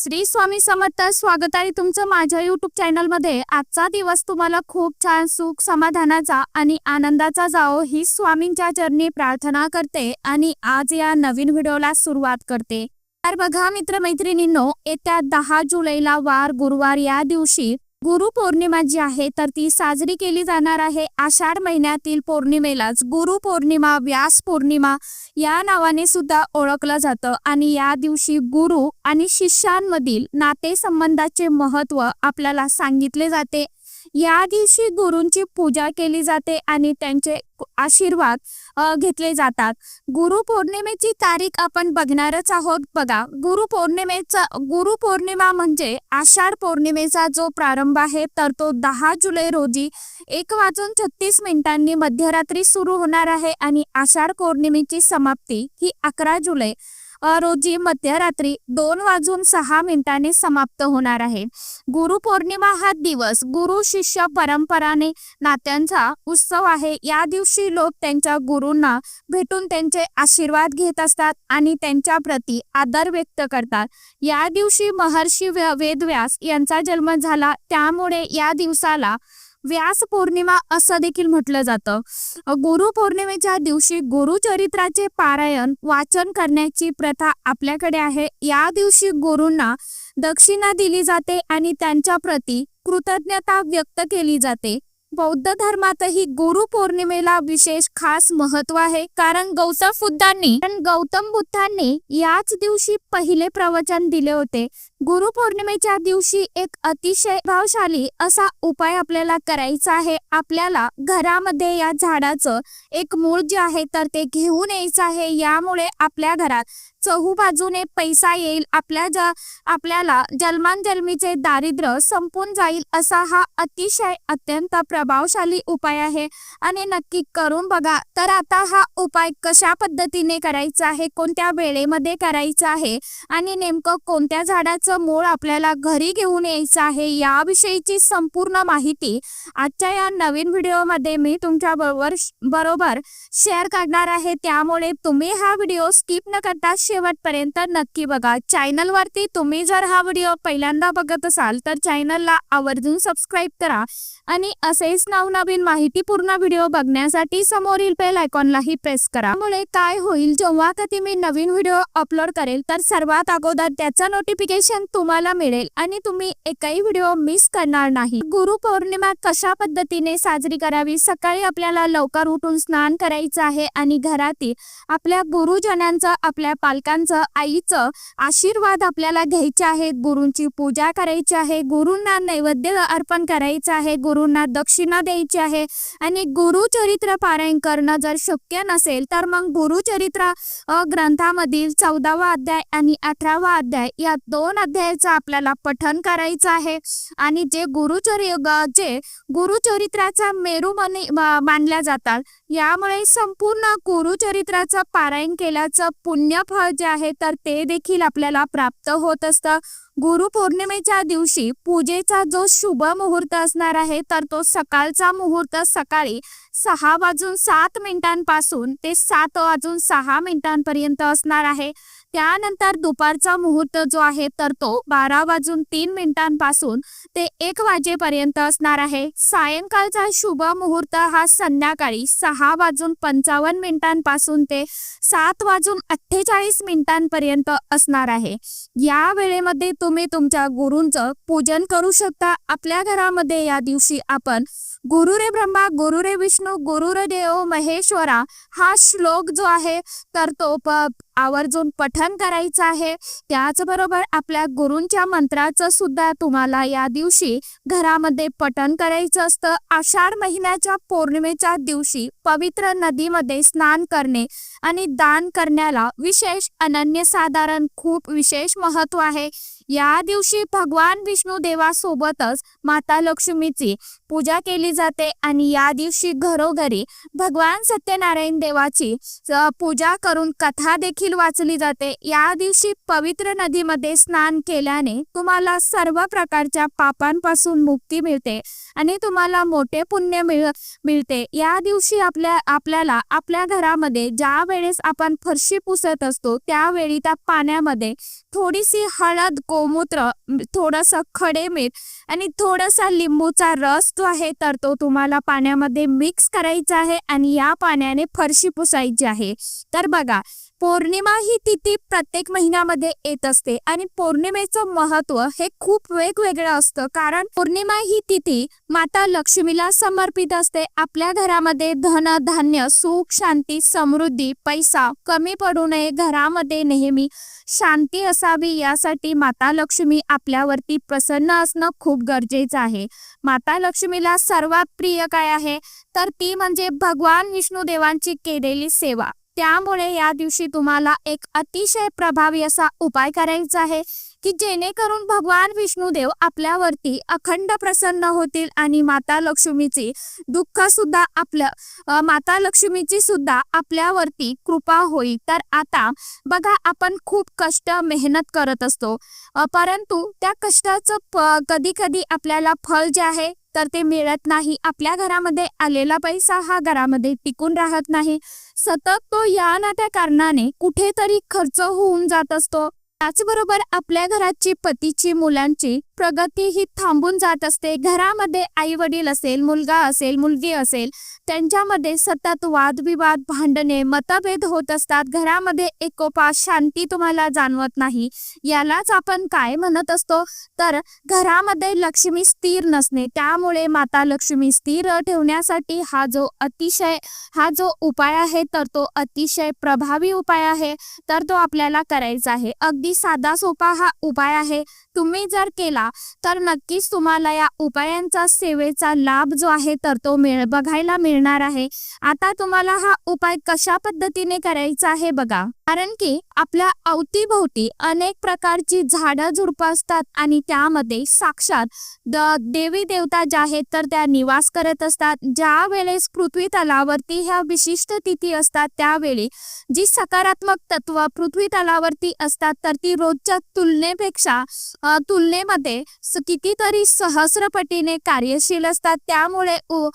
श्री स्वामी समर्थ स्वागत आहे तुमचं माझ्या युट्यूब चॅनलमध्ये आजचा दिवस तुम्हाला खूप छान सुख समाधानाचा आणि आनंदाचा जाओ ही स्वामींच्या चरणी प्रार्थना करते आणि आज या नवीन व्हिडिओला सुरुवात करते. तर बघा मित्रमैत्रिणींनो येत्या दहा जुलैला वार गुरुवार या दिवशी गुरु पौर्णिमा जी आहे तर ती साजरी केली जाणार आहे आषाढ महिन्यातील पौर्णिमेलाच. गुरु पौर्णिमा व्यास पौर्णिमा या नावाने सुद्धा ओळखलं जातं आणि या दिवशी गुरु आणि शिष्यांमधील नातेसंबंधाचे महत्त्व आपल्याला सांगितले जाते. या दिवशी गुरूंची पूजा केली जाते आणि त्यांचे आशीर्वाद घेतले जातात. गुरु पौर्णिमेची तारीख आपण बघणारच आहोत. बघा गुरु पौर्णिमेचा गुरु पौर्णिमा म्हणजे आषाढ पौर्णिमेचा जो प्रारंभ आहे तर तो दहा जुलै रोजी एक वाजून छत्तीस मिनिटांनी मध्यरात्री सुरू होणार आहे आणि आषाढ पौर्णिमेची समाप्ती ही अकरा जुलै रोजी मध्यरात्री दोन वाजून सहा मिनिटांनी समाप्त होणार आहे. गुरु पौर्णिमा हा दिवस गुरु शिष्य परंपराने नात्यांचा उत्सव आहे. या दिवशी लोक त्यांच्या गुरूंना भेटून त्यांचे आशीर्वाद घेत असतात आणि त्यांच्या प्रती आदर व्यक्त करतात. या दिवशी महर्षी वेदव्यास यांचा जन्म झाला. त्यामुळे या दिवसाला व्यास पौर्णिमा असं देखील म्हटलं जातं. गुरु पौर्णिमेच्या दिवशी गुरुचरित्राचे पारायण वाचन करण्याची प्रथा आपल्याकडे आहे. या दिवशी गुरूंना दक्षिणा दिली जाते आणि त्यांच्या प्रती कृतज्ञता व्यक्त केली जाते. बौद्ध धर्मातही गुरु पौर्णिमेला विशेष खास महत्त्व आहे. कारण गौतम बुद्धांनी कारण गौतम बुद्धांनी याच दिवशी पहिले प्रवचन दिले होते. गुरु पौर्णिमेच्या दिवशी एक अतिशय प्रभावशाली असा उपाय आपल्याला करायचा आहे. आपल्याला घरामध्ये या झाडाचं एक मूळ जे आहे तर ते घेऊन यायचं आहे. यामुळे आपल्या घरात चहू बाजूने पैसा येईल. आपल्या ज्या आपल्याला जन्मांजन्मीचे दारिद्र्य संपून जाईल असा हा अतिशय अत्यंत प्रभावशाली उपाय आहे. आणि नक्की करून बघा. तर आता हा उपाय कशा पद्धतीने करायचा आहे? कोणत्या वेळेमध्ये करायचा आहे? आणि नेमकं कोणत्या झाडाचं मूळ आपल्याला घरी घेऊन यायचं आहे याविषयीची संपूर्ण माहिती आजच्या या नवीन व्हिडिओमध्ये मी तुमच्या बरोबर बरोबर शेअर करणार आहे. त्यामुळे तुम्ही हा व्हिडिओ स्किप न करता शेवटपर्यंत नक्की बघा. चॅनलवरती तुम्ही जर हा व्हिडिओ पहिल्यांदा बघत असाल तर चॅनलला आवर्जून सबस्क्राईब करा. आणि असेच नवनवीन माहितीपूर्ण व्हिडिओ बघण्यासाठी समोरील बेल आयकॉनलाही प्रेस करा. त्यामुळे काय होईल जेव्हा कधी मी नवीन व्हिडिओ अपलोड करेल तर सर्वात अगोदर त्याचं नोटिफिकेशन तुम्हाला मिळेल आणि तुम्ही एकही व्हिडिओ मिस करणार नाही. गुरु पौर्णिमा कशा पद्धतीने साजरी करावी? सकाळी आपल्याला लवकर उठून स्नान करायचं आहे आणि घरातील आपल्या गुरुजनांचं आपल्या पालकांचं आईचं आशीर्वाद आपल्याला घ्यायचे आहेत. गुरूंची पूजा करायची आहे. गुरूंना नैवेद्य अर्पण करायचं आहे. गुरु गुरुंना दक्षिणा द्यायची आहे. आणि गुरुचरित्र पारायण करणं जर शक्य नसेल तर मग गुरुचरित्र ग्रंथामधील चौदावा अध्याय आणि अठरावा अध्याय या दोन अध्यायाचं आपल्याला पठन करायचं आहे. आणि जे गुरुचरि जे गुरुचरित्राचा मेरू मनी मानल्या जातात यामुळे संपूर्ण गुरुचरित्राचं पारायण केल्याचं पुण्यफळ जे आहे तर ते देखील आपल्याला प्राप्त होत असतं. गुरु पौर्णिमेच्या दिवशी पूजेचा जो शुभ मुहूर्त असणार आहे तर तो सकाळचा मुहूर्त सकाळी सहा वाजून सात मिनिटांपासून ते सात वाजून सहा मिनिटांपर्यंत असणार आहे. त्यानंतर दुपारचा मुहूर्त जो आहे तर तो बारा वाजून तीन मिनिटांपासून ते एक वाजेपर्यंत असणार आहे. सायंकाळचा शुभ मुहूर्त हा संध्याकाळी सहा वाजून पंचावन्न मिनिटांपासून ते सात वाजून अठ्ठेचाळीस मिनिटांपर्यंत असणार आहे. या वेळेमध्ये तुम्ही तुमच्या गुरूंचं पूजन करू शकता. आपल्या घरामध्ये या दिवशी आपण गुरु रे ब्रह्मा गुरु रे विष्णू गुरु रे देव महेश्वरा हा श्लोक जो आहे तर तो प आवर्जून पठन करायचं आहे. त्याचबरोबर आपल्या गुरूंच्या मंत्राचं सुद्धा तुम्हाला या दिवशी घरामध्ये पठन करायचं असतं. आषाढ महिन्याच्या पौर्णिमेच्या दिवशी पवित्र नदीमध्ये स्नान करणे आणि दान करण्याला विशेष अनन्यसाधारण खूप विशेष महत्त्व आहे. या दिवशी भगवान विष्णू देवासोबतच माता लक्ष्मीची पूजा केली जाते आणि या दिवशी घरोघरी भगवान सत्यनारायण देवाची पूजा करून कथा देखील वाचली जाते. या दिवशी पवित्र नदीमध्ये स्नान केल्याने तुम्हाला सर्व प्रकारच्या पापांपासून मुक्ती मिळते आणि तुम्हाला मोठे पुण्य मिळ मिळते. या दिवशी आपल्या आपल्याला आपल्या घरामध्ये ज्या वेळेस आपण फरशी पुसत असतो त्यावेळी त्या पाण्यामध्ये थोडीशी हळद गोमूत्र थोडंसं खडे मीठ आणि थोडासा लिंबूचा रस जो आहे तर तो तुम्हाला पाण्यामध्ये मिक्स करायचा आहे आणि या पाण्याने फरशी पुसायची आहे. तर बघा पौर्णिमा ही तिथी प्रत्येक महिन्यामध्ये येत असते आणि पौर्णिमेचं महत्त्व हे खूप वेगवेगळं असतं. कारण पौर्णिमा ही तिथी माता लक्ष्मीला समर्पित असते. आपल्या घरामध्ये धन धान्य सुख शांती समृद्धी पैसा कमी पडू नये. घरामध्ये नेहमी शांती असावी यासाठी माता लक्ष्मी आपल्यावरती प्रसन्न असणं खूप गरजेचं आहे. माता लक्ष्मीला सर्वात प्रिय काय आहे? तर ती म्हणजे भगवान विष्णू देवांची केलेली सेवा. त्यामुळे या दिवशी तुम्हाला एक अतिशय प्रभावी असा उपाय करायचा आहे की जेणेकरून भगवान विष्णुदेव आपल्यावरती अखंड प्रसन्न होतील आणि माता लक्ष्मीची दुःख सुद्धा आपल्या माता लक्ष्मीची सुद्धा आपल्यावरती कृपा होईल. तर आता बघा आपण खूप कष्ट मेहनत करत असतो. परंतु त्या कष्टाचं प कधी कधी आपल्याला फळ जे आहे तर ते मिळत नाही. आपल्या घरामध्ये आलेला पैसा हा घरामध्ये टिकून राहत नाही. सतत तो या ना त्या कारणाने कुठेतरी खर्च होऊन जात असतो. त्याचबरोबर आपल्या घराची पतीची मुलांची प्रगती ही थांबून जात असते. घरामध्ये आई वडील असेल मुलगा असेल मुलगी असेल त्यांच्यामध्ये सतत वादविवाद भांडणे मतभेद होत असतात. घरामध्ये एकोपा शांती तुम्हाला जाणवत नाही. यालाच आपण काय म्हणत असतो? तर घरामध्ये लक्ष्मी स्थिर नसणे. त्यामुळे माता लक्ष्मी स्थिर ठेवण्यासाठी हा जो अतिशय हा जो उपाय आहे तर तो अतिशय प्रभावी उपाय आहे. तर तो आपल्याला करायचा आहे. अगदी साधा सोपा हा उपाय आहे. तुम्ही जर केला तर नक्कीच तुम्हाला या उपायांचा सेवेचा लाभ जो आहे तर तो मिळ बघायला मिळणार आहे. आता तुम्हाला हा उपाय कशा पद्धतीने करायचा आहे बघा. कारण की आपल्या अवतीभोवती अनेक प्रकारची झाडं झुडपं असतात आणि त्यामध्ये साक्षात द देवी देवता ज्या आहेत तर त्या निवास करत असतात. ज्या वेळेस पृथ्वी तलावरती ह्या विशिष्ट तिथी असतात त्यावेळी जी सकारात्मक तत्व पृथ्वी तलावरती असतात तर ती रोजच्या तुलनेपेक्षा तुलनेमध्ये स- कितीतरी सहस्रपटीने कार्यशील असतात. त्यामुळे उ-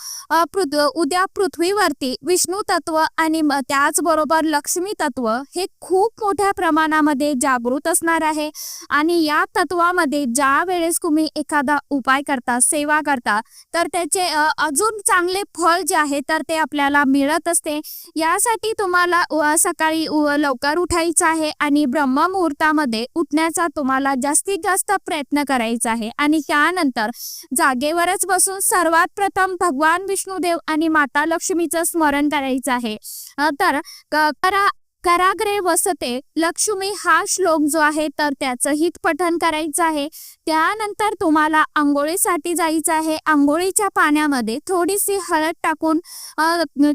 उद्या पृथ्वीवरती विष्णू तत्व आणि त्याचबरोबर लक्ष्मी तत्व हे खूप मोठ्या प्रमाणामध्ये जागृत असणार आहे. आणि या तत्वामध्ये ज्या वेळेस तुम्ही एखादा उपाय करता सेवा करता तर त्याचे अजून चांगले फळ जे आहे तर ते आपल्याला मिळत असते. यासाठी तुम्हाला सकाळी लवकर उठायचं आहे आणि ब्रह्ममुहूर्तामध्ये उठण्याचा तुम्हाला जास्तीत जास्त प्रयत्न करायचा आहे. आणि त्यानंतर जागेवरच बसून सर्वात प्रथम भगवान विष्णुदेव आणि माता लक्ष्मीचं स्मरण करायचं आहे. तर करा कराग्रे वसते. लक्ष्मी हा श्लोक जो आहे तर त्याचं हित पठन करायचं आहे. त्यानंतर तुम्हाला आंघोळीसाठी जायचं आहे. आंघोळीच्या पाण्यामध्ये थोडीशी हळद टाकून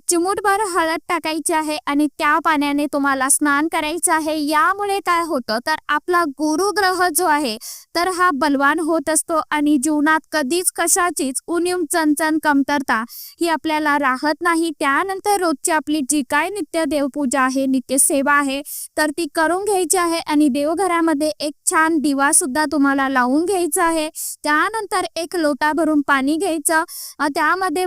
चिमूटभर हळद टाकायची आहे आणि त्या पाण्याने तुम्हाला स्नान करायचं आहे. यामुळे काय होतं तर आपला गुरुग्रह जो आहे तर हा बलवान होत असतो आणि जीवनात कधीच कशाचीच उणीव चणचण कमतरता ही आपल्याला राहत नाही. त्यानंतर रोजची आपली जी काय नित्य देवपूजा आहे नित्य सेवा आहे तर ती करून घ्यायची आहे आणि देवघरामध्ये एक छान दिवा सुद्धा तुम्हाला लावून घ्यायचा आहे. त्यानंतर एक लोटा भरून पाणी घ्यायचं. त्यामध्ये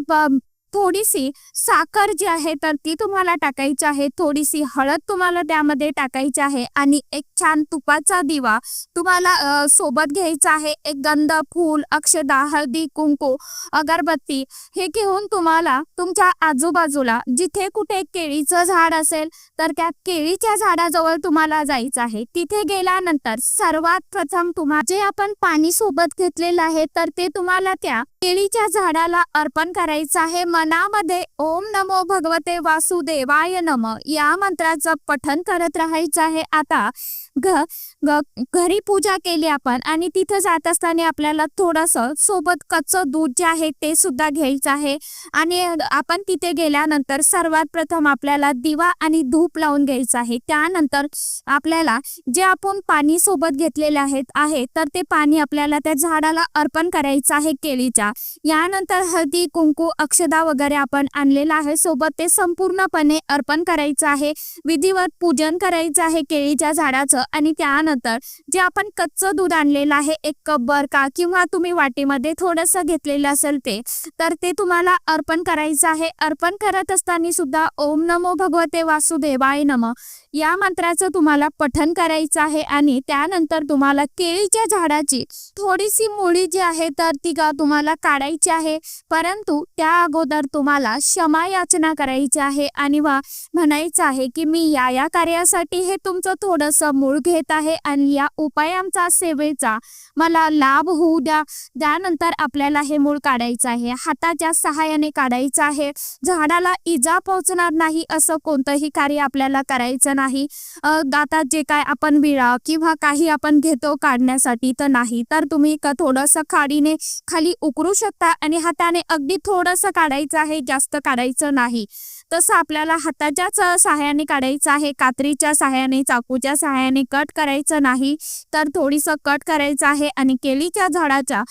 थोडीशी साखर जी आहे तर ती तुम्हाला टाकायची आहे. थोडीशी हळद तुम्हाला त्यामध्ये टाकायची आहे आणि एक छान तुपाचा दिवा तुम्हाला सोबत घ्यायचा आहे. एक गंध फूल अक्षदा हळदी कुंकू अगरबत्ती हे घेऊन तुम्हाला तुमच्या आजूबाजूला जिथे कुठे केळीचं झाड असेल तर त्या केळीच्या झाडाजवळ तुम्हाला जायचं आहे. तिथे गेल्यानंतर सर्वात प्रथम तुम्हाला जे आपण पाणी सोबत घेतलेलं आहे तर ते तुम्हाला त्या केळीच्या झाडाला अर्पण करायचं आहे. मनामध्ये ओम नमो भगवते वासुदेवाय नम या मंत्राचं पठन करत राहायचं आहे. आता घरी पूजा केली आपण आणि तिथं जात असताना आपल्याला थोडंसं सोबत कच्चं दूध जे आहे ते सुद्धा घ्यायचं आहे. आणि आपण तिथे गेल्यानंतर सर्वात प्रथम आपल्याला दिवा आणि धूप लावून घ्यायचं आहे. त्यानंतर आपल्याला जे आपण पाणी सोबत घेतलेले आहेत आहे तर ते पाणी आपल्याला त्या झाडाला अर्पण करायचं आहे केळीच्या. यानंतर हळदी कुंकू अक्षदा वगैरे आपण आणलेलं आहे. सोबत ते संपूर्णपणे अर्पण करायचं आहे. विधिवत पूजन करायचं आहे केळीच्या झाडाचं. आणि त्यानंतर जे आपण कच्चं दूध आणलेलं आहे एक कप बर का किंवा तुम्ही वाटीमध्ये थोडंसं घेतलेलं असेल ते तर ते तुम्हाला अर्पण करायचं आहे. अर्पण करत असताना सुद्धा ओम नमो भगवते वासुदेवाय नम. या मंत्राचं तुम्हाला पठन करायचं आहे आणि त्यानंतर तुम्हाला केळीच्या झाडाची थोडीशी मुळी जी आहे तर ती का तुम्हाला काढायची आहे. परंतु त्या अगोदर तुम्हाला क्षमा याचना करायची आहे आणि वा म्हणायचं आहे की मी या या कार्यासाठी हे तुमचं थोडंसं मूळ घेत आहे आणि या उपायांचा सेवेचा मला लाभ होऊ द्या. त्यानंतर आपल्याला हे मूळ काढायचं आहे. हाताच्या सहाय्याने काढायचं आहे. झाडाला इजा पोहोचणार नाही असं कोणतंही कार्य आपल्याला करायचं नाही. दातात आता जे काय आपण विळा किंवा काही आपण घेतो काढण्यासाठी तर नाही. तर तुम्ही क- थोडंसं खाडीने खाली उकरू शकता आणि हाताने अगदी थोडंसं काढायचं आहे. जास्त काढायचं नाही. तसं आपल्याला हाताच्याच सहाय्याने काढायचं आहे. कात्रीच्या सहाय्याने चाकूच्या सहाय्याने कट करायचं नाही. तर थोडीसं कट करायचं आहे आणि केळीच्या झाडाच्या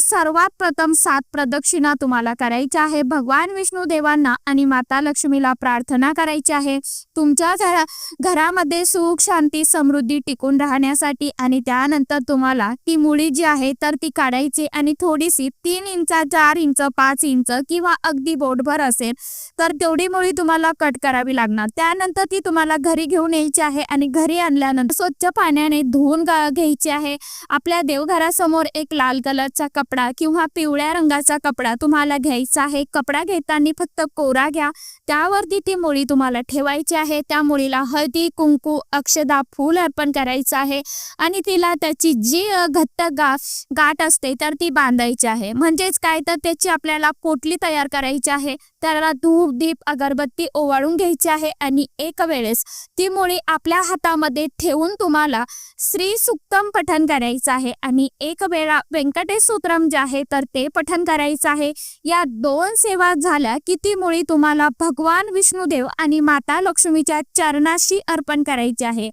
सर्वात प्रथम सात प्रदक्षिणा तुम्हाला करायच्या आहे. भगवान विष्णू देवांना आणि माता लक्ष्मीला प्रार्थना करायची आहे. तुमच्या घरा घरामध्ये सुख शांती समृद्धी टिकून राहण्यासाठी आणि त्यानंतर तुम्हाला ती मुळी जी आहे तर ती काढायची आणि थोडीशी तीन इंच चार इंच पाच इंच किंवा अगदी बोटभर असेल तर तेवढी मुळी तुम्हाला कट करावी लागणार. त्यानंतर ती तुम्हाला घरी घेऊन यायची आहे आणि घरी आणल्यानंतर स्वच्छ पाण्याने धुवून घ्यायची आहे. आपल्या देवघरासमोर एक लाल कलरचा कपडा किंवा पिवळ्या रंगाचा कपडा तुम्हाला घ्यायचा आहे. कपडा घेताना फक्त कोरा घ्या. त्यावरती ती मुळी तुम्हाला ठेवायची आहे. त्या मुळीला हळदी कुंकू अक्षदा फूल अर्पण करायचं आहे. आणि तिला त्याची जी घट्ट गा गाठ असते तर ती बांधायची आहे. म्हणजेच काय? तर त्याची आपल्याला पोटली तयार करायची आहे. त्याला धूप दीप अगरबत्ती ओवाळून घ्यायची आहे आणि एक वेळेस ती मुळी आपल्या हातामध्ये ठेवून तुम्हाला श्री सुक्तम पठन करायचं आहे. आणि एक वेळा व्यंकटेश सूत्रम जे आहे तर ते पठन करायचं आहे. या दोन सेवा झाल्या की ती मुळी तुम्हाला भगवान विष्णुदेव आणि माता लक्ष्मीच्या चरणाशी अर्पण करायची आहे.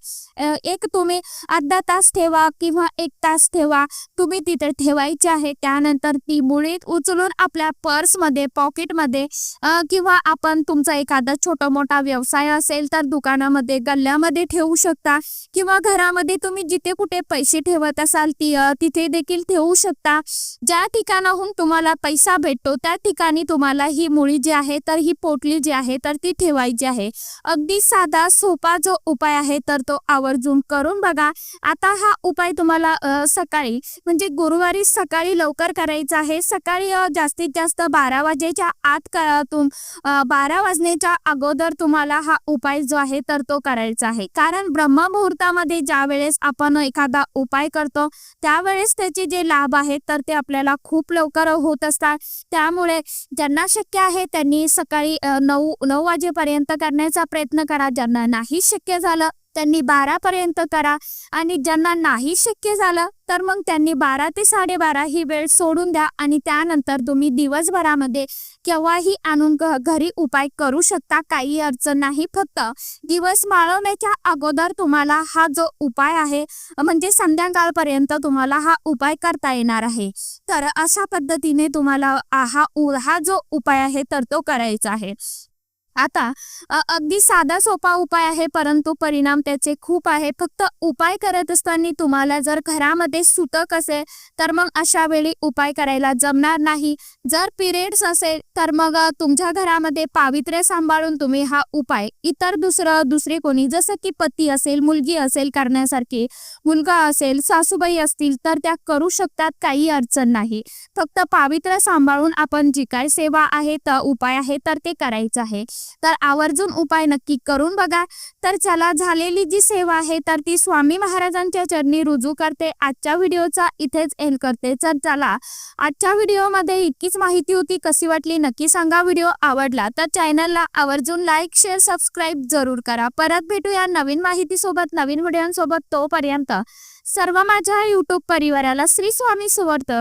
एक तुम्ही अर्धा तास ठेवा किंवा एक तास ठेवा तुम्ही तिथे ठेवायची आहे. त्यानंतर ती मुळी उचलून आपल्या पर्समध्ये पॉकेटमध्ये किंवा आपण तुमचा एखादा छोटा मोठा व्यवसाय असेल तर दुकानामध्ये गल्ल्यामध्ये ठेवू शकता. किंवा घरामध्ये तुम्ही जिथे कुठे पैसे ठेवत असाल ती तिथे देखील ठेवू शकता. ज्या ठिकाणाहून तुम्हाला पैसा भेटतो त्या ठिकाणी तुम्हाला ही मुळी जी आहे तर ही पोटली जी आहे तर ती ठेवायची आहे. अगदी साधा सोपा जो उपाय आहे तर तो आवर्जून करून बघा. आता हा उपाय तुम्हाला सकाळी म्हणजे गुरुवारी सकाळी लवकर करायचा आहे. सकाळी जास्तीत जास्त बारा वाजेच्या आत तुम बारा वाजण्याच्या अगोदर तुम्हाला हा उपाय जो आहे तर तो करायचा आहे. कारण ब्रह्ममुहूर्तामध्ये ज्या वेळेस आपण एखादा उपाय करतो त्यावेळेस त्याचे जे लाभ आहेत तर ते आपल्याला खूप लवकर होत असतात. त्यामुळे ज्यांना शक्य आहे त्यांनी सकाळी नऊ नऊ वाजेपर्यंत करण्याचा प्रयत्न करा. ज्यांना नाही शक्य झालं त्यांनी बारा पर्यंत करा. आणि ज्यांना नाही शक्य झालं तर मग त्यांनी बारा ते साडेबारा ही वेळ सोडून द्या आणि त्यानंतर तुम्ही दिवसभरामध्ये केव्हाही आणून घरी उपाय करू शकता काही अडचण नाही. फक्त दिवस माळवण्याच्या अगोदर तुम्हाला हा जो उपाय आहे म्हणजे संध्याकाळपर्यंत तुम्हाला हा उपाय करता येणार आहे. तर अशा पद्धतीने तुम्हाला हा हा जो उपाय आहे तर तो करायचा आहे. आता अगदी साधा सोपा उपाय आहे परंतु परिणाम त्याचे खूप आहे. फक्त उपाय करत असताना तुम्हाला जर घरामध्ये सुतक असेल तर मग अशा वेळी उपाय करायला जमणार नाही. जर पिरियड्स असेल तर मग तुमच्या घरामध्ये पावित्र्य सांभाळून तुम्ही हा उपाय. इतर दुसरं दुसरे कोणी जसं की पती असेल मुलगी असेल करण्यासारखी मुलगा असेल सासूबाई असतील तर त्या करू शकतात काही अडचण नाही. फक्त पावित्र्य सांभाळून आपण जी काय सेवा आहे तर उपाय आहे तर ते करायचं आहे. तर आवर्जून उपाय नक्की करून बघा. तर चला झालेली जी सेवा आहे तर ती स्वामी महाराजांच्या चरणी रुजू करते. आजच्या व्हिडिओचा इथेच एंड करते. तर चला आजच्या व्हिडिओमध्ये इतकीच माहिती होती कशी वाटली नक्की सांगा. व्हिडिओ आवडला तर चॅनलला आवर्जून लाईक शेअर सबस्क्राईब जरूर करा. परत भेटूया नवीन माहितीसोबत नवीन व्हिडिओसोबत तोपर्यंत. सर्व माझ्या युट्यूब परिवाराला श्री स्वामी सुवर्त.